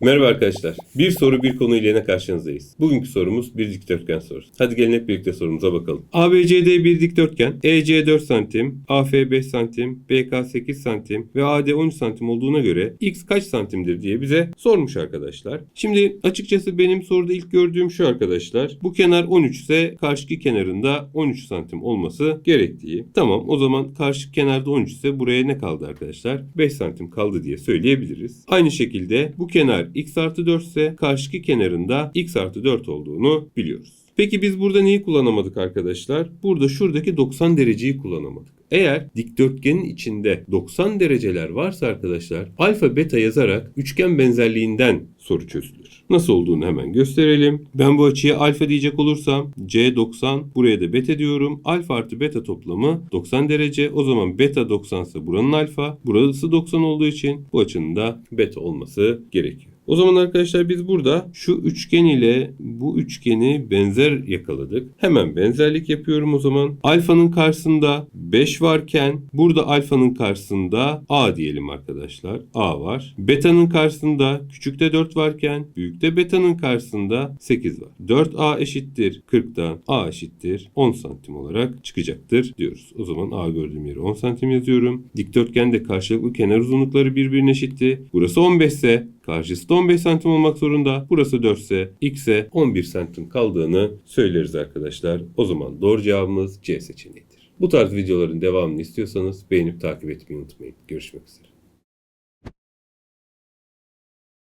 Merhaba arkadaşlar. Bir soru bir konu ile karşınızdayız. Bugünkü sorumuz bir dikdörtgen sorusu. Hadi gelin hep birlikte sorumuza bakalım. ABCD bir dikdörtgen. EC 4 santim, AF 5 santim, BK 8 santim ve AD 13 santim olduğuna göre X kaç santimdir diye bize sormuş arkadaşlar. Şimdi açıkçası benim soruda ilk gördüğüm şu arkadaşlar. Bu kenar 13 ise karşıki kenarında 13 santim olması gerektiği. Tamam o zaman karşı kenarda 13 ise buraya ne kaldı arkadaşlar? 5 santim kaldı diye söyleyebiliriz. Aynı şekilde bu kenar x artı 4 ise karşıki kenarında x artı 4 olduğunu biliyoruz. Peki biz burada neyi kullanamadık arkadaşlar? Burada şuradaki 90 dereceyi kullanamadık. Eğer dikdörtgenin içinde 90 dereceler varsa arkadaşlar alfa beta yazarak üçgen benzerliğinden soru çözülür. Nasıl olduğunu hemen gösterelim. Ben bu açıya alfa diyecek olursam C 90 buraya da beta diyorum. Alfa artı beta toplamı 90 derece. O zaman beta 90 ise buranın alfa. Burası 90 olduğu için bu açının da beta olması gerekiyor. O zaman arkadaşlar biz burada şu üçgen ile bu üçgeni benzer yakaladık. Hemen benzerlik yapıyorum o zaman. Alfanın karşısında 5 varken burada alfanın karşısında A diyelim arkadaşlar. A var. Beta'nın karşısında küçükte 4 varken büyükte beta'nın karşısında 8 var. 4A eşittir 40'tan A eşittir 10 santim olarak çıkacaktır diyoruz. O zaman A gördüğüm yere 10 santim yazıyorum. Dikdörtgende karşılıklı kenar uzunlukları birbirine eşitti. Burası 15 ise Karşısı da 15 santim olmak zorunda. Burası 4 ise x'e 11 santim kaldığını söyleriz arkadaşlar. O zaman doğru cevabımız C seçeneğidir. Bu tarz videoların devamını istiyorsanız beğenip takip etmeyi unutmayın. Görüşmek üzere.